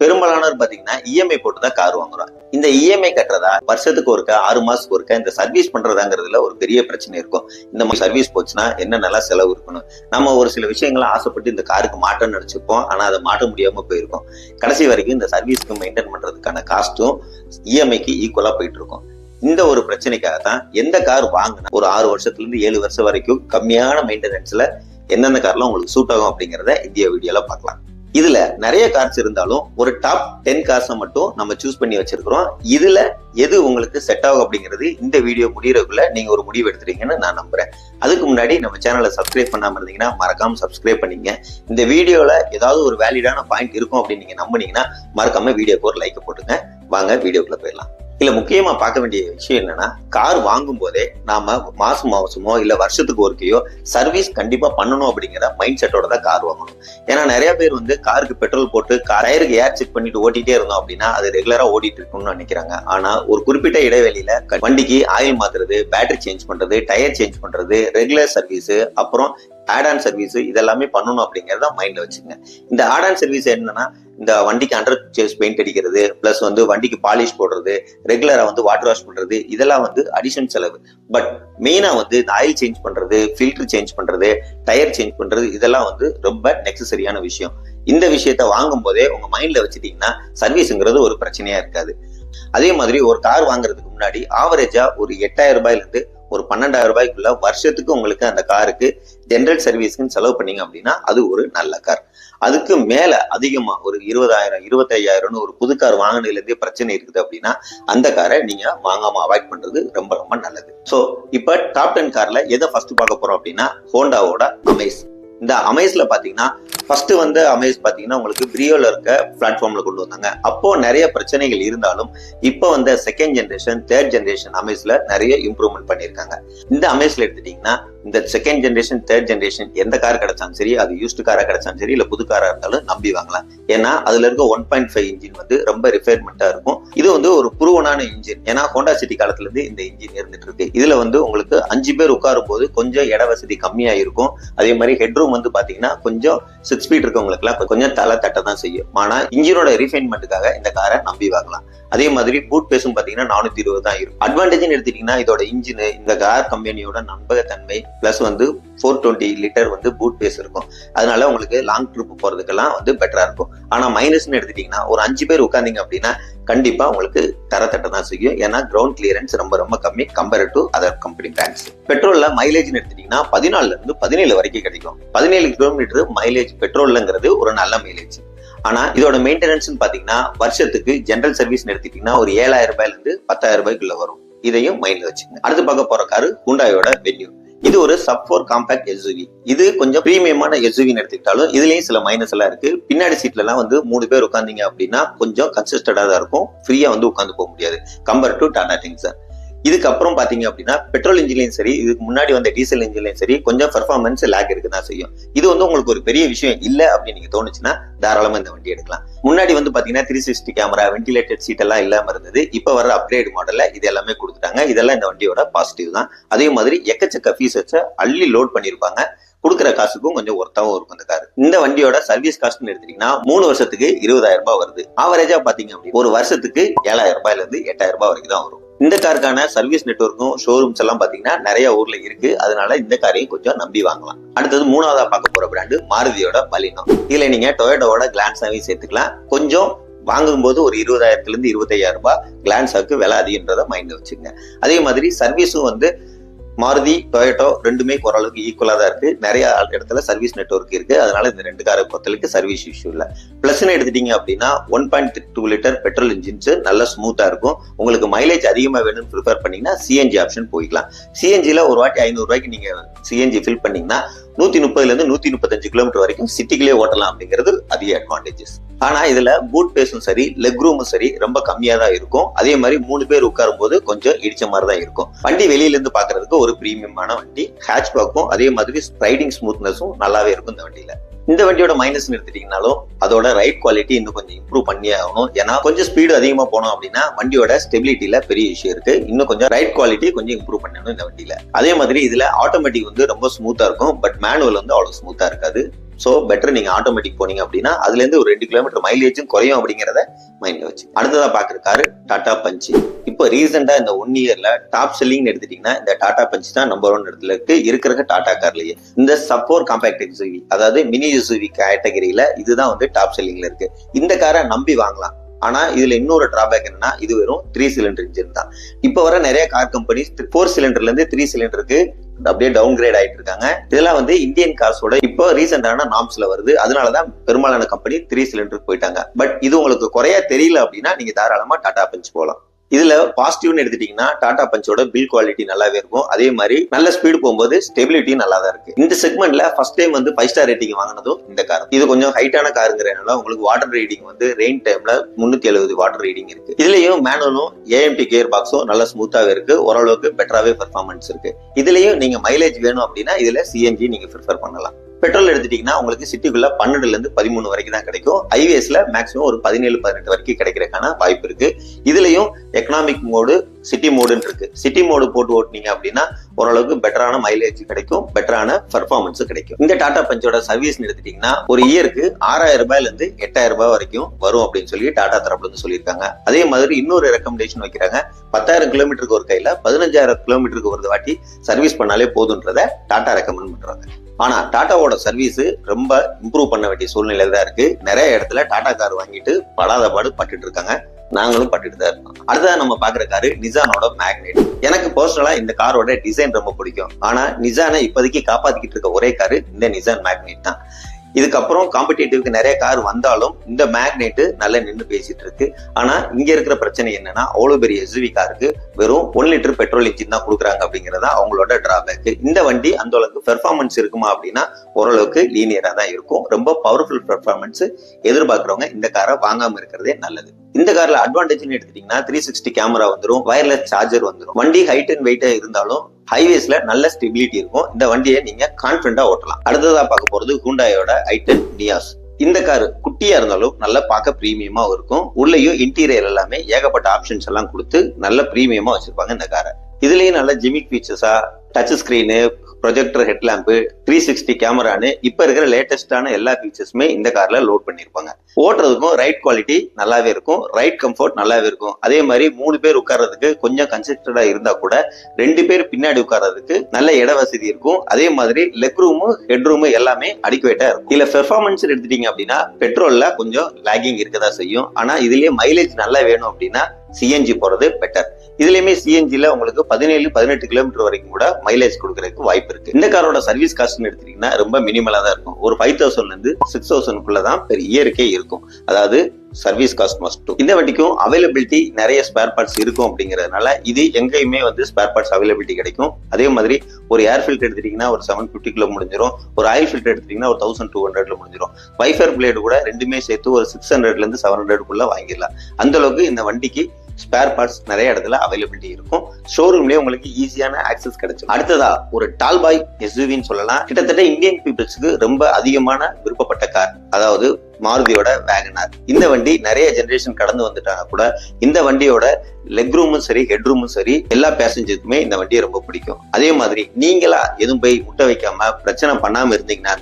பெரும்பாலானவர் பாத்தீங்கன்னா இஎம்ஐ போட்டு தான் கார் வாங்குறோம் இந்த இஎம்ஐ கட்டுறதா வருஷத்துக்கு ஒருக்கா ஆறு மாசத்துக்கு ஒருக்கா இந்த சர்வீஸ் பண்றதாங்கிறதுல ஒரு பெரிய பிரச்சனை இருக்கும். இந்த மாதிரி சர்வீஸ் போச்சுன்னா என்ன நல்லா செலவு இருக்கணும்? நம்ம ஒரு சில விஷயங்களை ஆசைப்பட்டு இந்த காருக்கு மாட்டோம்னு நினைச்சிருப்போம் ஆனா அதை மாட்ட முடியாம போயிருக்கும். கடைசி வரைக்கும் இந்த சர்வீஸ்க்கு மெயின்டைன் பண்றதுக்கான காஸ்ட்டும் இஎம்ஐக்கு ஈக்குவலா போயிட்டு இருக்கும். இந்த ஒரு பிரச்சனைக்காக தான் எந்த கார் வாங்கினா ஒரு ஆறு வருஷத்துல இருந்து ஏழு வருஷம் வரைக்கும் கம்மியான மெயின்டெனன்ஸ்ல எந்தெந்த கார்லாம் உங்களுக்கு சூட் ஆகும் அப்படிங்கறத இந்திய வீடியோல பார்க்கலாம். இதுல நிறைய கார்ஸ் இருந்தாலும் ஒரு டாப் டென் கார்ஸை மட்டும் நம்ம சூஸ் பண்ணி வச்சிருக்கிறோம். இதுல எது உங்களுக்கு செட் ஆகும் அப்படிங்கிறது இந்த வீடியோ முடியறதுக்குள்ள நீங்க ஒரு முடிவு எடுத்துறீங்கன்னு நான் நம்புறேன். அதுக்கு முன்னாடி நம்ம சேனலை சப்ஸ்கிரைப் பண்ணாம இருந்தீங்கன்னா மறக்காம சப்ஸ்கிரைப் பண்ணீங்க இந்த வீடியோல ஏதாவது ஒரு வேலிடான பாயிண்ட் இருக்கும் அப்படின்னு நீங்க நம்புனீங்கன்னா மறக்காம வீடியோக்கு ஒரு லைக் போட்டுங்க வாங்க வீடியோக்குள்ள போயிடலாம். இல்ல முக்கியமா பார்க்க வேண்டிய விஷயம் என்னன்னா கார் வாங்கும் போதே நாம மாசம் மாசமோ இல்ல வருஷத்துக்கு ஒருக்கையோ சர்வீஸ் கண்டிப்பா பண்ணணும் அப்படிங்கிற மைண்ட் செட்டோட தான் கார் வாங்கணும். ஏன்னா நிறைய பேர் வந்து காருக்கு பெட்ரோல் போட்டு டயருக்கு ஏர் செக் பண்ணிட்டு ஓட்டிட்டே இருந்தோம் அப்படின்னா அது ரெகுலரா ஓடிட்டு இருக்கணும்னு நினைக்கிறாங்க. ஆனா ஒரு குறிப்பிட்ட இடைவெளியில வண்டிக்கு ஆயில் மாத்துறது பேட்டரி சேஞ்ச் பண்றது டயர் சேஞ்ச் பண்றது ரெகுலர் சர்வீஸ் அப்புறம் ஆட் ஆன் சர்வீஸ் இதெல்லாமே பண்ணணும் அப்படிங்கறத மைண்ட்ல வச்சுங்க இந்த ஆட் ஆன் சர்வீஸ் என்னன்னா இந்த வண்டிக்கு அண்டர் சேஸ் பெயிண்ட் அடிக்கிறது பிளஸ் வந்து வண்டிக்கு பாலிஷ் போடுறது ரெகுலரா வந்து வாட்டர் வாஷ் பண்றது இதெல்லாம் வந்து அடிஷன் செலவு. பட் மெயினா வந்து இந்த ஆயில் சேஞ்ச் பண்றது ஃபில்டர் சேஞ்ச் பண்றது டயர் சேஞ்ச் பண்றது இதெல்லாம் வந்து ரொம்ப நெசசரியான விஷயம். இந்த விஷயத்த வாங்கும் போதே உங்க மைண்ட்ல வச்சுட்டீங்கன்னா சர்வீஸுங்கிறது ஒரு பிரச்சனையா இருக்காது. அதே மாதிரி ஒரு கார் வாங்குறதுக்கு முன்னாடி ஆவரேஜா ஒரு எட்டாயிரம் ரூபாயில இருந்து ஒரு பன்னெண்டாயிரம் ரூபாய்க்குள்ள வருஷத்துக்கு உங்களுக்கு அந்த காருக்கு ஜென்ரல் சர்வீஸ்க்குன்னு செலவு பண்ணீங்க அப்படின்னா அது ஒரு நல்ல கார் அதுக்கு மேல அதிகமா ஒரு இருபதாயிரம் இருபத்தையாயிரம்னு ஒரு புது கார் வாங்கினதுல இருந்தே பிரச்சனை இருக்குது அப்படின்னா அந்த காரை நீங்க வாங்காம அவாய்ட் பண்றது ரொம்ப ரொம்ப நல்லது. சோ இப்ப டாப் டென் கார்ல எதை ஃபர்ஸ்ட் பார்க்க போறோம் அப்படின்னா ஹோண்டாவோட அமேஸ் இந்த அமேஸ்ல பாத்தீங்கன்னா ஃபர்ஸ்ட் வந்து அமேஸ் பாத்தீங்கன்னா உங்களுக்கு பிரியோல இருக்க பிளாட்ஃபார்ம்ல கொண்டு வந்தாங்க. அப்போ நிறைய பிரச்சனைகள் இருந்தாலும் இப்போ வந்த செகண்ட் ஜென்ரேஷன் தேர்ட் ஜென்ரேஷன் அமேஸ்ல நிறைய இம்ப்ரூவ்மெண்ட் பண்ணியிருக்காங்க. இந்த அமேஸ்ல எடுத்துட்டீங்கன்னா இந்த செகண்ட் ஜென்ரேஷன் தேர்ட் ஜென்ரேஷன் எந்த கார் கிடைச்சாலும் சரி அது யூஸ்டு காரா கிடைச்சாலும் சரி இல்ல புது காரா இருந்தாலும் நம்பி வாங்கலாம். ஏன்னா அதுல இருக்க ஒன் பாயிண்ட் ஃபைவ் இன்ஜின் வந்து ரொம்ப ரிஃபைன்மெண்டா இருக்கும். இது வந்து ஒரு புருவனான இன்ஜின் ஏன்னா ஹோண்டா சிட்டி காலத்துல இருந்து இந்த இன்ஜின் இருந்துட்டு இருக்கு. இதுல வந்து உங்களுக்கு அஞ்சு பேர் உட்காரும் போது கொஞ்சம் இட வசதி கம்மியா இருக்கும் அதே மாதிரி ஹெட்ரூம் வந்து பாத்தீங்கன்னா கொஞ்சம் சிக்ஸ் ஃபீட் இருக்கவங்களுக்குலாம் கொஞ்சம் தலை தட்ட தான் செய்யும். ஆனால் இன்ஜினோட ரீஃபைன்மெண்ட்டுக்காக இந்த காரை நம்பி வாங்கலாம். அதே மாதிரி பூட் பேஸும் பார்த்தீங்கன்னா நானூத்தி இருபது தான் இருக்கும். அட்வான்டேஜ்னு எடுத்துட்டீங்கன்னா இதோட இன்ஜின் இந்த கார் கம்பெனியோட நம்பகத்தன்மை பிளஸ் வந்து ஃபோர் டுவெண்ட்டி லிட்டர் வந்து பூட் பேஸ் இருக்கும். அதனால உங்களுக்கு லாங் ட்ரிப் போறதுக்கெல்லாம் வந்து பெட்டராக இருக்கும். ஆனால் மைனஸ்னு எடுத்துட்டீங்கன்னா ஒரு அஞ்சு பேர் உட்காந்தீங்க அப்படின்னா கண்டிப்பாக உங்களுக்கு தரத்தட்ட தான் செய்யும். ஏன்னா கிரவுண்ட் கிளியரன்ஸ் ரொம்ப ரொம்ப கம்மி compare to other company brands பெட்ரோலில் மைலேஜ்னு எடுத்துட்டீங்கன்னா பதினாலுல இருந்து பதினேழு வரைக்கும் கிடைக்கும். பதினேழு கிலோமீட்டர் மைலேஜ் பெட்ரோல்ங்கிறது ஒரு நல்ல மைலேஜ் ஆனா இதோட மெயின்டெனன்ஸ் பாத்தீங்கன்னா வருஷத்துக்கு ஜென்ரல் சர்வீஸ் எடுத்துட்டீங்கன்னா ஒரு ஏழாயிரம் ரூபாயில இருந்து பத்தாயிரம் ரூபாய்க்குள்ள வரும். இதையும் மைண்ட்ல வச்சுங்க அடுத்து பார்க்க போற காரு குண்டாயோட வென்யூ இது ஒரு சப் ஃபோர் காம்பேக்ட் எஸ்யூவி இது கொஞ்சம் பிரீமியமான எஸ்யூவின்னு எடுத்துக்கிட்டாலும் இதுலயும் சில மைனஸ் எல்லாம் இருக்கு. பின்னாடி சீட்ல எல்லாம் வந்து மூணு பேர் உட்காந்தீங்க அப்படின்னா கொஞ்சம் கன்சிஸ்டடா தான் இருக்கும். ஃப்ரீயா வந்து உட்காந்து போக முடியாது. கம்பேர் டு டாடா டிங்ஸர் இதுக்கப்புறம் பார்த்தீங்க அப்படின்னா பெட்ரோல் இன்ஜின்லையும் சரி இதுக்கு முன்னாடி வந்த டீசல் இன்ஜின்லையும் சரி கொஞ்சம் பெர்ஃபார்மன்ஸ் லேக் இருக்கு தான் செய்யும். இது வந்து உங்களுக்கு ஒரு பெரிய விஷயம் இல்லை அப்படின்னு நீங்க தோணுச்சுன்னா தாராளமாக இந்த வண்டி எடுக்கலாம். முன்னாடி வந்து பார்த்தீங்கன்னா three sixty camera ventilated seat எல்லாம் இல்லாமல் இருந்தது. இப்போ வர அப்கிரேட் மாடலில் இது எல்லாமே கொடுத்துட்டாங்க. இதெல்லாம் இந்த வண்டியோட பாசிட்டிவ் தான். அதே மாதிரி எக்கச்சக்க ஃபீச்சர்ஸை அள்ளி லோட் பண்ணியிருப்பாங்க கொடுக்குற காசுக்கும் கொஞ்சம் ஒர்த்தாவும் இருக்கும் இந்த கார். இந்த வண்டியோட சர்வீஸ் காஸ்ட்னு எடுத்தீங்கன்னா மூணு வருஷத்துக்கு இருபதாயிரம் ரூபாய் வருது. ஆவரேஜா பாத்தீங்க அப்படின்னா ஒரு வருஷத்துக்கு ஏழாயிரம் ரூபாயில இருந்து எட்டாயிரம் ரூபாய் வரைக்கும் தான் வரும். இந்த காருக்கான சர்வீஸ் நெட்வொர்க்கும் ஷோரூம்ஸ் எல்லாம் பாத்தீங்கன்னா நிறைய ஊர்ல இருக்கு. அதனால இந்த காரையும் கொஞ்சம் நம்பி வாங்கலாம். அடுத்தது மூணாவதா பார்க்க போற பிராண்டு மாருதியோட பலினோ. இதுல நீங்க டொயோட்டோட கிளான்ஸாவையும் சேர்த்துக்கலாம். கொஞ்சம் வாங்கும்போது ஒரு இருபதாயிரத்துல இருந்து இருபத்தையாயிரம் ரூபாய் கிளான்ஸாக்கு விலை அதிகன்றத மைண்ட்ல வச்சுங்க அதே மாதிரி சர்வீஸும் வந்து மாருதி டொயோட்டோ ரெண்டுமே ஓரளவுக்கு ஈக்குவலாக தான் இருக்கு. நிறைய இடத்துல சர்வீஸ் நெட்வொர்க் இருக்கு. அதனால இந்த ரெண்டு காரை பொறுத்தளவுக்கு சர்வீஸ் இஷ்யூ இல்லை. பிளஸ்னு எடுத்துட்டீங்க அப்படின்னா one point two litre petrol engines நல்ல ஸ்மூத்தா இருக்கும். உங்களுக்கு மைலேஜ் அதிகமாக வேணும்னு ப்ரிஃபர் பண்ணீங்கன்னா சிஎன்ஜி ஆப்ஷன் போய்க்கலாம். சிஎன்ஜியில் ஒரு வாட்டி ஐநூறு ரூபாய்க்கு நீங்க சிஎன்ஜி ஃபில் பண்ணீங்கன்னா நூத்தி முப்பதுல இருந்து நூத்தி முப்பத்தஞ்சு கிலோமீட்டர் வரைக்கும் சிட்டிக்குள்ளே ஓட்டலாம் அப்படிங்கிறது அதிக அட்வான்டேஜஸ் ஆனா இதுல பூட் பேஸும் சரி லெக் ரூமும் சரி ரொம்ப கம்மியா தான் இருக்கும். அதே மாதிரி மூணு பேர் உட்காரும் போது கொஞ்சம் இடிச்ச மாதிரி தான் இருக்கும். வண்டி வெளியில இருந்து பாக்குறதுக்கு ஒரு பிரீமியமான வண்டி. ஹேட்ச்பேக்கும் அதே மாதிரி ஸ்ட்ரைடிங் ஸ்மூத்னஸும் நல்லாவே இருக்கும் இந்த வண்டியில. இந்த வண்டியோட மைனஸ் எடுத்துட்டீங்கனாலும் அதோட ரைட் குவாலிட்டி இன்னும் கொஞ்சம் இம்ப்ரூவ் பண்ணியே ஆகணும். ஏன்னா கொஞ்சம் ஸ்பீடு அதிகமா போனோம் அப்படின்னா வண்டியோட ஸ்டெபிலிட்டியில பெரிய இஷ்யூ இருக்கு. இன்னும் கொஞ்சம் ரைட் குவாலிட்டி கொஞ்சம் இம்ப்ரூவ் பண்ணணும் இந்த வண்டியில. அதே மாதிரி இதுல ஆட்டோமேட்டிக் வந்து ரொம்ப ஸ்மூத்தா இருக்கும். பட் மேனுவல் வந்து அவ்வளவு ஸ்மூத்தா இருக்காது. ஸோ பெட்டர் நீங்கள் ஆட்டோமேட்டிக் போனீங்க அப்படின்னா அதுலேருந்து ஒரு ரெண்டு கிலோமீட்டர் மைலேஜும் குறையும் அப்படிங்கிறத மைண்டில் வச்சு. அடுத்ததாக பார்க்குற காரு டாடா பஞ்ச் இப்போ ரீசெண்டாக இந்த ஒன் இயரில் டாப் செல்லிங் எடுத்துட்டீங்கன்னா இந்த டாடா பஞ்ச் தான் நம்பர் ஒன் இடத்துல இருக்கு. இருக்கிற டாடா கார்லேயே இந்த சப்போர் காம்பேக்ட் எக்ஸுவி அதாவது மினி எஸ்யூவி கேட்டகரியில் இதுதான் வந்து டாப் செல்லிங்கில் இருக்கு. இந்த காரை நம்பி வாங்கலாம். ஆனா இதுல இன்னொரு டிராபேக் என்னன்னா இது வெறும் த்ரீ சிலிண்டர் இன்ஜின் தான். இப்ப வர நிறைய கார் கம்பெனிஸ் ஃபோர் சிலிண்டர்ல இருந்து த்ரீ சிலிண்டருக்கு அப்படியே டவுன் கிரேட் ஆயிட்டு இருக்காங்க இதெல்லாம் வந்து இந்தியன் கார்ஸோட இப்போ ரீசெண்டான நாம்ஸ்ல வருது. அதனாலதான் பெரும்பாலான கம்பெனி த்ரீ சிலிண்டருக்கு போயிட்டாங்க. பட் இது உங்களுக்கு குறையா தெரியல அப்படின்னா நீங்க தாராளமா டாடா பஞ்ச் போகலாம் இதுல பாசிட்டிவ்னு எடுத்துட்டீங்கன்னா டாடா பஞ்சோட பில் குவாலிட்டி நல்லாவே இருக்கும். அதே மாதிரி நல்ல ஸ்பீடு போகும்போது ஸ்டெபிலிட்டி நல்லா தான் இருக்கு. இந்த செக்மெண்ட்ல ஃபர்ஸ்ட் டைம் வந்து ஃபைவ் ஸ்டார் ரேட்டிங் வாங்கினதும் இந்த கார் இது கொஞ்சம் ஹைட்டான காருங்கிறனால உங்களுக்கு வாட்டர் ரீடிங் வந்து ரெயின் டைம்ல முன்னூத்தி எழுபது வாட்டர் ரீடிங் இருக்கு. இதுலயும் மேனுவலும் ஏஎம்டி கியர் பாக்ஸும் நல்ல ஸ்மூத்தாவே இருக்கு. ஓரளவுக்கு பெட்டராகவே பெர்ஃபார்மன்ஸ் இருக்கு. இதுலயும் நீங்க மைலேஜ் வேணும் அப்படின்னா இதுல சிஎன்ஜி நீங்க ப்ரிஃபர் பண்ணலாம். பெட்ரோல் எடுத்துட்டீங்கன்னா உங்களுக்கு சிட்டிக்குள்ள பன்னெண்டுல இருந்து பதிமூணு வரைக்கும் தான் கிடைக்கும். ஹைவேஸ்ல மேக்ஸிமம் ஒரு பதினேழு பதினெட்டு வரைக்கும் கிடைக்கிறதுக்கான வாய்ப்பு இருக்கு. இதுலயும் எக்கனாமிக் மோடு சிட்டி மோடுன்னு இருக்கு. சிட்டி மோடு போட்டு ஓட்டுனீங்க அப்படின்னா ஓரளவுக்கு பெட்டரான மைலேஜ் கிடைக்கும் பெட்டரான பெர்ஃபார்மன்ஸ் கிடைக்கும். இந்த டாடா பஞ்சோட சர்வீஸ் எடுத்துட்டீங்கன்னா ஒரு இயருக்கு ஆறாயிரம் ரூபாயில இருந்து எட்டாயிரம் ரூபாய் வரைக்கும் வரும் அப்படின்னு சொல்லி டாடா தரப்புல இருந்து சொல்லியிருக்காங்க. அதே மாதிரி இன்னொரு ரெக்கமெண்டேஷன் வைக்கிறாங்க. பத்தாயிரம் கிலோமீட்டருக்கு ஒரு கையில பதினஞ்சாயிரம் கிலோமீட்டருக்கு ஒரு வாட்டி சர்வீஸ் பண்ணாலே போதுன்றத டாடா ரெக்கமெண்ட் பண்றாங்க. ஆனா டாட்டாவோட சர்வீஸ் ரொம்ப இம்ப்ரூவ் பண்ண வேண்டிய சூழ்நிலையில தான் இருக்கு. நிறைய இடத்துல டாடா கார் வாங்கிட்டு படாத பாடு பட்டுட்டு இருக்காங்க. நாங்களும் பட்டுட்டு தான் இருக்கோம். அடுத்ததா நம்ம பாக்குற காரு நிசானோட மேக்னெட் எனக்கு பர்சனலா இந்த காரோட டிசைன் ரொம்ப பிடிக்கும். ஆனா நிசானை இப்போதைக்கு காப்பாத்திக்கிட்டு இருக்க ஒரே காரு இந்த நிசான் மேக்னெட் தான். இதுக்கப்புறம் காம்படிட்டிவ்க்கு நிறைய கார் வந்தாலும் இந்த மேக்னெட்டு நல்லா நின்று பேசிட்டு இருக்கு. ஆனா இங்க இருக்கிற பிரச்சனை என்னன்னா அவ்வளவு பெரிய எஸ்வி காருக்கு வெறும் ஒன் லிட்டர் பெட்ரோல் இன்ஜின் தான் கொடுக்குறாங்க அப்படிங்கறதா அவங்களோட டிராபேக் இந்த வண்டி அந்த அளவுக்கு பெர்ஃபார்மன்ஸ் இருக்குமா அப்படின்னா ஓரளவுக்கு லீனியரா தான் இருக்கும். ரொம்ப பவர்ஃபுல் பெர்ஃபார்மன்ஸ் எதிர்பார்க்குறவங்க இந்த காரை வாங்காம இருக்கிறதே நல்லது. இந்த கார்ல அட்வான்டேஜ்னு எடுத்துட்டீங்கன்னா த்ரீ சிக்ஸ்டி கேமரா வந்துடும் வயர்லெஸ் சார்ஜர் வந்துடும் வண்டி ஹைட் அண்ட் வெயிட்டா இருந்தாலும் ஹைவேஸ்ல நல்ல ஸ்டெபிலிட்டி இருக்கும். இந்த வண்டியை நீங்க கான்பிடண்டா ஓட்டலாம். அடுத்ததா பார்க்க போறது ஹூண்டாயோட ஐட்டன் நியாஸ் இந்த கார் குட்டியா இருந்தாலும் நல்லா பார்க்க பிரீமியமா இருக்கும். உள்ளேயும் இன்டீரியர் எல்லாமே ஏகப்பட்ட ஆப்ஷன்ஸ் எல்லாம் கொடுத்து நல்ல பிரீமியமா வச்சிருப்பாங்க இந்த காரை இதுலயும் நல்ல gimmick ஃபீச்சர்ஸா touch screen projector headlamp three sixty கேமரான்னு இப்போ இருக்கிற லேட்டஸ்டான எல்லா ஃபீச்சர்ஸுமே இந்த காரில் லோட் பண்ணியிருப்பாங்க ஓட்டுறதுக்கும் ரைட் குவாலிட்டி நல்லாவே இருக்கும் ரைட் கம்ஃபர்ட் நல்லாவே இருக்கும். அதே மாதிரி மூணு பேர் உட்கார்றதுக்கு கொஞ்சம் கன்செஸ்டடாக இருந்தால் கூட ரெண்டு பேர் பின்னாடி உட்கார்றதுக்கு நல்ல இட வசதி இருக்கும். அதே மாதிரி லெக் ரூமு ஹெட் ரூமு எல்லாமே அடிக்குவேட்டாக இருக்கும். இதில் பெர்ஃபார்மன்ஸ் எடுத்துட்டீங்க அப்படின்னா பெட்ரோலில் கொஞ்சம் லேகிங் இருக்கதா செய்யும். ஆனால் இதுலேயே மைலேஜ் நல்லா வேணும் அப்படின்னா சிஎன்ஜி போகிறது பெட்டர் இதுலயுமே சிஎன்ஜில உங்களுக்கு பதினேழு பதினெட்டு கிலோமீட்டர் வரைக்கும் கூட மைலேஜ் கொடுக்கறதுக்கு வாய்ப்பு இருக்கு. இந்த காரோட சர்வீஸ் காஸ்ட் எடுத்தீங்கன்னா ரொம்ப மினிமலா தான் இருக்கும். ஒரு ஃபைவ் தௌசண்ட்ல இருந்து சிக்ஸ் தௌசண்ட்குள்ள தான் பெர் இயருக்கே இருக்கும். அதாவது சர்வீஸ் காஸ்ட் மஸ்ட் இந்த வண்டிக்கும் அவைலபிலிட்டி நிறைய ஸ்பேர் பார்ட்ஸ் இருக்கும் அப்படிங்கறதுனால இது எங்கேயுமே வந்து ஸ்பேர் பார்ட்ஸ் அவைலபிலிட்டி கிடைக்கும். அதே மாதிரி ஒரு ஏர் ஃபில்டர் எடுத்துட்டீங்கன்னா ஒரு செவன் பிப்டி கிலோ முடிஞ்சிடும் ஒரு ஆயில் ஃபில்டர் எடுத்துட்டீங்கன்னா ஒரு தௌசண்ட் டூ ஹண்ட்ரட்ல முடிஞ்சிடும் வைஃபர் பிளேடு கூட ரெண்டுமே சேர்த்து ஒரு சிக்ஸ் ஹண்ட்ரட்ல இருந்து செவன் ஹண்ட்ரட்குள்ள வாங்கிடலாம். அந்த அளவுக்கு இந்த வண்டிக்கு ஸ்பேர் பார்ட்ஸ் நிறைய இடத்துல அவைலபிலிட்டி இருக்கும். ஷோரூம்லயே உங்களுக்கு ஈஸியான ஆக்சஸ் கிடைச்சிடும் அடுத்ததா ஒரு டால்பாய் எஸ்யூவின்னு சொல்லலாம். கிட்டத்தட்ட இந்தியன் பீப்புள்ஸ்க்கு ரொம்ப அதிகமான விருப்பப்பட்ட கார் அதாவது மாருதியோட வேகனார் இந்த வண்டி நிறைய ஜெனரேஷன் கடந்து வந்துட்டாங்க கூட. இந்த வண்டியோட லெக் ரூமும் சரி ஹெட் ரூமும் சரி எல்லா பேசஞ்சருக்குமே இந்த வண்டியை ரொம்ப பிடிக்கும். அதே மாதிரி நீங்களா எதுவும் போய் முட்டை வைக்காம பிரச்சனை பண்ணாம இருந்தீங்கன்னா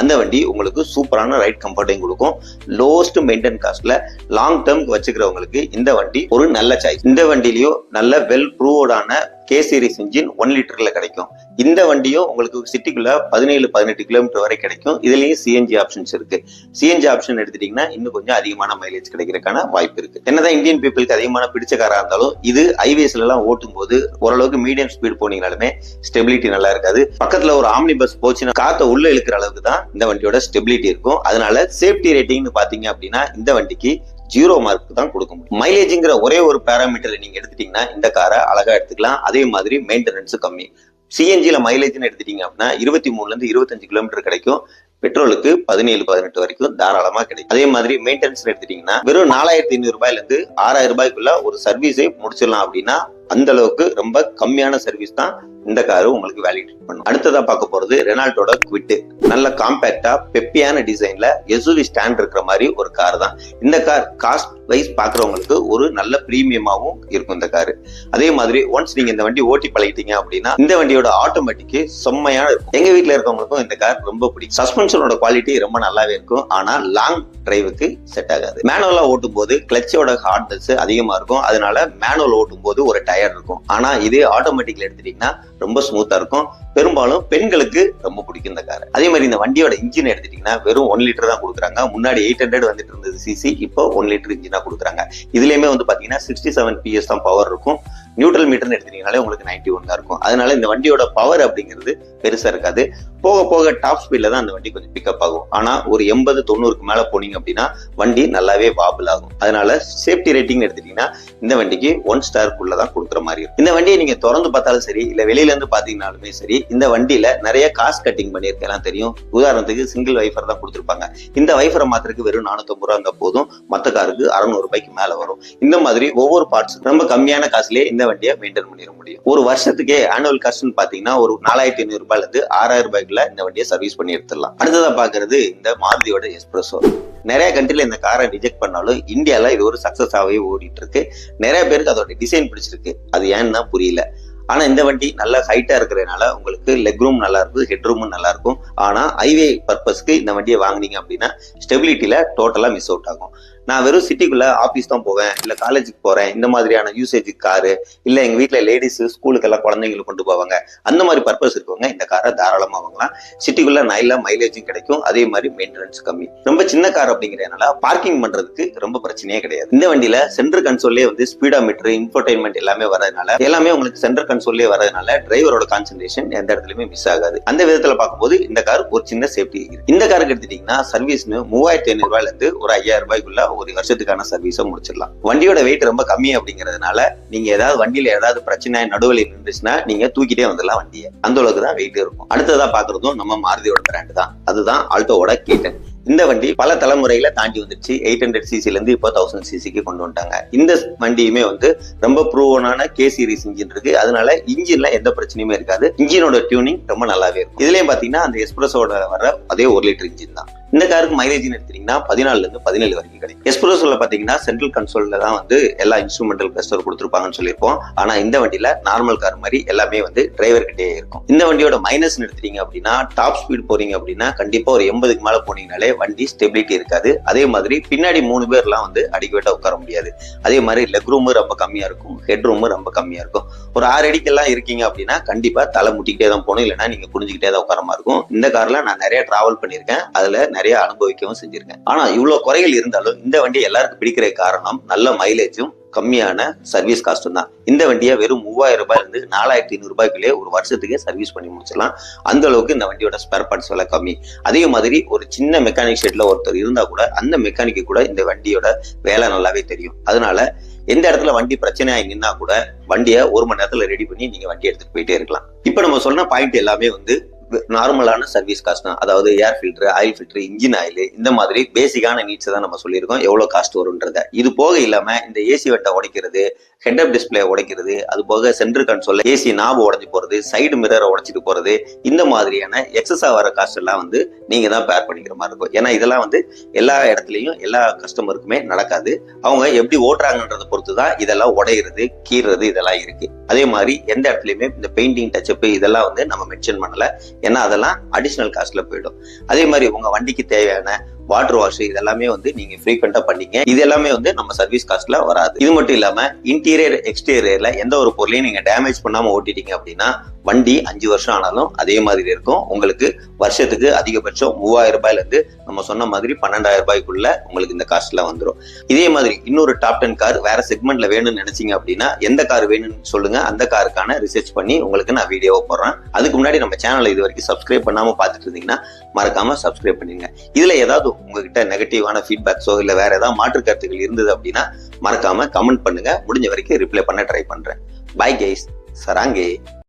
அந்த வண்டி உங்களுக்கு சூப்பரான ரைட் கம்ஃபர்ட்டையும் கொடுக்கும். லோஸ்ட் மெயின்டைன் காஸ்ட்ல லாங் டேர்ம் வச்சுக்கிறவங்களுக்கு இந்த வண்டி ஒரு நல்ல சாய்ஸ் இந்த வண்டிலையும் நல்ல வெல் ப்ரூவோடான கே சீரிஸ் இன்ஜின் ஒன் லிட்டர்ல கிடைக்கும். இந்த வண்டியும் உங்களுக்கு சிட்டிக்குள்ள பதினேழு பதினெட்டு கிலோமீட்டர் வரை கிடைக்கும். இதுலயும் சிஎன்ஜி ஆப்ஷன்ஸ் இருக்கு. சிஎன்ஜி ஆப்ஷன் எடுத்துட்டீங்கன்னா இன்னும் கொஞ்சம் அதிகமான மைலேஜ் கிடைக்கிறதுக்கான வாய்ப்பு இருக்கு. என்னதான் இந்தியன் பீப்புளுக்கு அதிகமான பிடிச்ச காரா இருந்தாலும் இது ஹைவேஸ்ல எல்லாம் ஓட்டும் போது ஓரளவுக்கு மீடியம் ஸ்பீட் போனீங்கனாலுமே ஸ்டெபிலிட்டி நல்லா இருக்காது. பக்கத்துல ஒரு ஆம்னி பஸ் போச்சுன்னா காத்த உள்ள இழுக்கிற அளவுக்கு தான் இந்த வண்டியோட ஸ்டெபிலிட்டி இருக்கும். அதனால சேஃப்டி ரேட்டிங்னு பாத்தீங்க அப்படின்னா இந்த வண்டிக்கு ஜீரோ மார்க் தான் கொடுக்க முடியும். மைலேஜ்ங்கிற ஒரே ஒரு பேராமீட்டர் நீங்க எடுத்துட்டீங்கன்னா இந்த காரை அழகா எடுத்துக்கலாம். அதே மாதிரி மெயின்டெனன்ஸும் கம்மி. சிஎன்ஜியில் மைலேஜ்னு எடுத்துட்டீங்க அப்படின்னா இருபத்தி மூணுல இருந்து இருபத்தஞ்சு கிலோமீட்டர் கிடைக்கும். பெட்ரோலுக்கு பதினேழு பதினெட்டு வரைக்கும் தாராளமா கிடைக்கும். அதே மாதிரி மெயின்டெனன்ஸ் எடுத்துட்டீங்கன்னா வெறும் நாலாயிரத்தி ஐநூறு ரூபாயில இருந்து ஆறாயிரம் ரூபாய்க்குள்ள ஒரு சர்வீஸை முடிச்சிடலாம் அப்படின்னா அந்த அளவுக்கு ரொம்ப கம்மியான சர்வீஸ் தான் இந்த காரு உங்களுக்கு வேலிடேட் பண்ணும். அடுத்ததா பார்க்க போறது ரெனால்டோட குவிட்டு நல்ல காம்பேக்டா பெப்பியான டிசைன்ல எஸ்யூவி ஸ்டாண்ட் இருக்கிற மாதிரி ஒரு கார் தான். இந்த கார் காஸ்ட் வைஸ் பாக்குறவங்களுக்கு ஒரு நல்ல பிரீமியமாகவும் இருக்கும் இந்த காரு அதே மாதிரி ஒன்ஸ் நீங்க இந்த வண்டி ஓட்டி பழகிட்டீங்க அப்படின்னா இந்த வண்டியோட ஆட்டோமேட்டிக்கு செம்மையான இருக்கும். எங்க வீட்டுல இருக்கவங்களுக்கும் இந்த கார் ரொம்ப பிடிக்கும். சஸ்பென்ஷனோட குவாலிட்டி ரொம்ப நல்லாவே இருக்கும். ஆனா லாங் டிரைவுக்கு செட் ஆகாது. மேனுவலா ஓட்டும் போது கிளச்சோட ஹார்ட்னஸ் அதிகமா இருக்கும். அதனால மேனுவல் ஓட்டும் போது ஒரு டயர் இருக்கும். ஆனா இது ஆட்டோமேட்டிக்ல எடுத்துட்டீங்கன்னா ரொம்ப ஸ்மூத்தா இருக்கும். பெரும்பாலும் பெண்களுக்கு ரொம்ப பிடிக்கும் இந்த கார் அதே மாதிரி இந்த வண்டியோட இன்ஜின் எடுத்துட்டீங்கன்னா வெறும் ஒன் லிட்டர் தான் கொடுக்குறாங்க. முன்னாடி எயிட் ஹண்ட்ரட் வந்துட்டு இருந்தது சிசி இப்போ ஒன் லிட்டர் இன்ஜினா கொடுக்குறாங்க. இதுலயுமே வந்து பாத்தீங்கன்னா சிக்ஸ்டி செவன் பிஎஸ் தான் பவர் இருக்கும். நியூட்ரல் மீட்டர்னு எடுத்துட்டீங்கனாலே உங்களுக்கு நைன்டி ஒன் தான் இருக்கும். அதனால இந்த வண்டியோட பவர் அப்படிங்கிறது பெருசா இருக்காது. போக போக டாப் ஸ்பீட்ல தான் அந்த வண்டி கொஞ்சம் பிக்கப் ஆகும். ஆனா ஒரு எண்பது தொண்ணூறுக்கு மேல போனீங்க அப்படின்னா வண்டி நல்லாவே வாபிள் ஆகும். அதனால சேஃப்டி ரேட்டிங் எடுத்துட்டீங்கன்னா இந்த வண்டிக்கு ஒன் ஸ்டார்க்குள்ள தான் கொடுக்குற மாதிரி இருக்கும். இந்த வண்டியை நீங்க திறந்து பார்த்தாலும் சரி இல்ல வெளியில இருந்து பாத்தீங்கனாலுமே சரி இந்த வண்டியில நிறைய காஸ்ட் கட்டிங் பண்ணியிருக்கலாம் தெரியும். உதாரணத்துக்கு சிங்கிள் வைஃபர் தான் கொடுத்துருப்பாங்க. இந்த வைஃபரை மாத்திரக்கு வெறும் நானூத்தம்பது ரூபா இருந்தா போதும். மத்த காருக்கு அறுநூறு ரூபாய்க்கு மேல வரும். இந்த மாதிரி ஒவ்வொரு பார்ட்ஸ் ரொம்ப கம்மியான காசுலயே இந்த வண்டியை மெயின்டைன் பண்ணிட முடியும். ஒரு வருஷத்துக்கே ஆனுவல் காஸ்ட்னு பாத்தீங்கன்னா ஒரு நாலாயிரத்தி ஐநூறு ரூபாயில இருந்து ஆறாயிரம் ரூபாய்க்குள்ள இந்த வண்டியை சர்வீஸ் பண்ணி எடுத்துடலாம். அடுத்ததா பாக்குறது இந்த மாருதியோட எஸ்பிரஸோ நிறைய கண்ட்ரில இந்த காரை ரிஜெக்ட் பண்ணாலும் இந்தியால இது ஒரு சக்சஸ் ஆகவே ஓடிட்டு இருக்கு நிறைய பேருக்கு அதோட டிசைன் பிடிச்சிருக்கு. அது ஏன்னு தான் புரியல. ஆனா இந்த வண்டி நல்ல ஹைட்டா இருக்கிறதுனால உங்களுக்கு லெக் ரூம் நல்லா இருக்கும் ஹெட் ரூமும் நல்லா இருக்கும். ஆனா ஹைவே பர்பஸ்க்கு இந்த வண்டியை வாங்குனீங்க அப்படின்னா ஸ்டெபிலிட்டியில டோட்டலா மிஸ் அவுட் ஆகும். நான் வெறும் சிட்டிக்குள்ள ஆபீஸ் தான் போவேன் இல்ல காலேஜுக்கு போறேன் இந்த மாதிரியான யூசேஜ் காரு இல்ல எங்க வீட்டில் லேடிஸ் ஸ்கூலுக்கு எல்லாம் குழந்தைங்களை கொண்டு போவாங்க. அந்த மாதிரி பர்பஸ் இருக்கவங்க இந்த காரை தாராளமா வாங்கலாம். சிட்டிக்குள்ள நல்ல மைலேஜும் கிடைக்கும். அதே மாதிரி மெயின்டெனன்ஸ் கம்மி. ரொம்ப சின்ன கார் அப்படிங்கிறதுனால பார்க்கிங் பண்றதுக்கு ரொம்ப பிரச்சனையே கிடையாது. இந்த வண்டியில சென்டர் கன்சோல்லே வந்து ஸ்பீடா மீட்டர் இன்ஃபர்டைன்மெண்ட் எல்லாமே வரதுனால எல்லாமே உங்களுக்கு சென்டர் கன்சோல்லே வரதுனால டிரைவரோட கான்சென்ட்ரேஷன் எந்த இடத்துலயுமே மிஸ் ஆகாது. அந்த விதத்துல பார்க்கும்போது இந்த கார் ஒரு சின்ன சேஃப்டி இந்த காருக்கு எடுத்துட்டீங்கன்னா சர்வீஸ்னு மூவாயிரத்தி ஐநூறு ரூபாயில இருந்து ஒரு ஐயாயிரம் ரூபாய்க்குள்ள ஒரு வருஷத்துக்கான சர்வீஸை முடிச்சிடலாம். வண்டியோட வெயிட் ரொம்ப கம்மி அப்படிங்கிறதுனால நீங்க ஏதாவது வண்டியில ஏதாவது பிரச்சனை நடுவில் இருந்துச்சுன்னா நீங்க தூக்கிட்டே வந்துடலாம் வண்டியை. அந்த அளவுக்கு தான் வெயிட் இருக்கும். அடுத்ததா பாக்குறதும் நம்ம மாருதியோட பிராண்ட் தான். அதுதான் ஆல்டோவோட கீட்டன் இந்த வண்டி பல தலைமுறையில தாண்டி வந்துருச்சு. எயிட் ஹண்ட்ரட் சிசில இருந்து இப்போ தௌசண்ட் சிசிக்கு கொண்டு வந்துட்டாங்க. இந்த வண்டியுமே வந்து ரொம்ப ப்ரூவனான கே சீரிஸ் இன்ஜின் இருக்கு. அதனால இன்ஜின்ல எந்த பிரச்சனையுமே இருக்காது. இன்ஜினோட டியூனிங் ரொம்ப நல்லாவே இருக்கும். இதுலயும் பாத்தீங்கன்னா அந்த எக்ஸ்பிரஸோட வர அதே ஒரு லிட்டர் இன்ஜின் தான். இந்த காருக்கு மைலேஜ் எடுத்தீங்கன்னா பதினாலுல இருந்து பதினேழு வரைக்கும் கிடைக்கும். எஸ்பிரோஸ்ல பாத்தீங்கன்னா சென்ட்ரல் கன்சோல்ல தான் வந்து எல்லா இன்ஸ்ட்ருமெண்டல் கிளஸ்டர் கொடுத்துருப்பாங்கன்னு சொல்லியிருப்போம். ஆனா இந்த வண்டியில நார்மல் கார் மாதிரி எல்லாமே வந்து டிரைவர் கிட்டே இருக்கும். இந்த வண்டியோட மைனஸ் எடுத்தீங்க அப்படின்னா டாப் ஸ்பீட் போறீங்க அப்படின்னா கண்டிப்பா ஒரு எண்பதுக்கு மேல போனீங்கனாலே வண்டி ஸ்டெபிலிட்டி இருக்காது. அதே மாதிரி பின்னாடி மூணு பேர்லாம் வந்து அடிக்கவேட்டா உட்கார முடியாது. அதே மாதிரி லெக் ரூமும் ரொம்ப கம்மியா இருக்கும். ஹெட் ரூம் ரொம்ப கம்மியா இருக்கும். ஒரு ஆறு அடிக்கெல்லாம் இருக்கீங்க அப்படின்னா கண்டிப்பா தலை முட்டிக்கிட்டே தான் போகணும். இல்லைன்னா நீங்க புரிஞ்சுக்கிட்டே தான் உட்கார மாதிரி இருக்கும். இந்த கார்ல நான் நிறைய டிராவல் பண்ணியிருக்கேன். அதுல நிறைய அனுபவிக்கவும் செஞ்சிருக்கேன். ஆனா இவ்வளவு குறைகள் இருந்தாலும் இந்த வண்டி எல்லாருக்கும் பிடிக்கிற காரணம் நல்ல மைலேஜும் கம்மியான சர்வீஸ் காஸ்ட்டும் தான். இந்த வண்டியை வெறும் மூவாயிரம் ரூபாய் இருந்து நாலாயிரத்தி ஐநூறு ரூபாய்க்குள்ளே ஒரு வருஷத்துக்கே சர்வீஸ் பண்ணி முடிச்சிடலாம். அந்த அளவுக்கு இந்த வண்டியோட ஸ்பேர் பார்ட்ஸ் விலை கம்மி. அதே மாதிரி ஒரு சின்ன மெக்கானிக் ஷெட்ல ஒருத்தர் இருந்தா கூட அந்த மெக்கானிக்கு கூட இந்த வண்டியோட வேலை நல்லாவே தெரியும். அதனால எந்த இடத்துல வண்டி பிரச்சனையாகி நின்னா கூட வண்டியை ஒரு மணி நேரத்துல ரெடி பண்ணி நீங்க வண்டி எடுத்துட்டு போயிட்டே இருக்கலாம். இப்போ நம்ம சொன்ன பாயிண்ட் எல்லாமே வந்து நார்மலான சர்வீஸ் காஸ்ட் தான். அதாவது air filter oil filter engine oil இந்த மாதிரி பேசிக்கான நீட்ஸை தான் நம்ம சொல்லியிருக்கோம். எவ்வளோ காஸ்ட் வரும்ன்றத. இது போக இல்லாமல் இந்த ஏசி வெட்டை உடைக்கிறது ஹெட் அப் டிஸ்பிளே உடைக்கிறது அது போக சென்டர் கன்சோல்ல ஏசி நாபு உடஞ்சி போகிறது சைடு மிரரை உடைச்சிட்டு போகிறது இந்த மாதிரியான எக்ஸஸாக வர காஸ்ட் எல்லாம் வந்து நீங்கள் தான் பேர் பண்ணிக்கிற மாதிரி இருக்கும். ஏன்னா இதெல்லாம் வந்து எல்லா இடத்துலையும் எல்லா கஸ்டமருக்குமே நடக்காது. அவங்க எப்படி ஓட்டுறாங்கன்றதை பொறுத்து தான் இதெல்லாம் உடையிறது கீறது இதெல்லாம் இருக்குது அதே மாதிரி எந்த இடத்துலையுமே இந்த பெயிண்டிங் டச்சப்பு இதெல்லாம் வந்து நம்ம மென்ஷன் பண்ணலை. ஏன்னா அதெல்லாம் அடிஷ்னல் காஸ்ட்ல போயிடும். அதே மாதிரி உங்க வண்டிக்கு தேவையான வாட்டர் வாஷ் இதெல்லாமே வந்து நீங்க ஃப்ரீக்வெண்டா பண்ணீங்க. இது எல்லாமே வந்து நம்ம சர்வீஸ் காஸ்ட்ல வராது. இது மட்டும் இல்லாம இன்டீரியர் எக்ஸ்டீரியர்ல எந்த ஒரு பொருளையும் நீங்க டேமேஜ் பண்ணாம ஓட்டிட்டீங்க அப்படின்னா வண்டி அஞ்சு வருஷம் ஆனாலும் அதே மாதிரி இருக்கும். உங்களுக்கு வருஷத்துக்கு அதிகபட்சம் மூவாயிரம் ரூபாயிலேருந்து நம்ம சொன்ன மாதிரி பன்னெண்டாயிரம் ரூபாய்க்குள்ள உங்களுக்கு இந்த காஸ்ட்லாம் வந்துடும் இதே மாதிரி இன்னொரு டாப் டென் கார் வேற செக்மெண்ட்ல வேணும்னு நினைச்சீங்க அப்படின்னா எந்த கார் வேணும்னு சொல்லுங்க. அந்த காருக்கான ரிசர்ச் பண்ணி உங்களுக்கு நான் வீடியோவை போடுறேன். அதுக்கு முன்னாடி நம்ம சேனலை இது வரைக்கும் சப்ஸ்கிரைப் பண்ணாம பார்த்துட்டு இருந்தீங்கன்னா மறக்காம சப்ஸ்கிரைப் பண்ணிடுங்க. இதுல ஏதாவது உங்ககிட்ட நெகட்டிவான ஃபீட்பேக்ஸோ இல்லை வேற ஏதாவது மாற்று கருத்துக்கள் இருந்தது அப்படின்னா மறக்காம கமெண்ட் பண்ணுங்க. முடிஞ்ச வரைக்கும் ரிப்ளை பண்ண ட்ரை பண்றேன். Bye guys சராங்கே.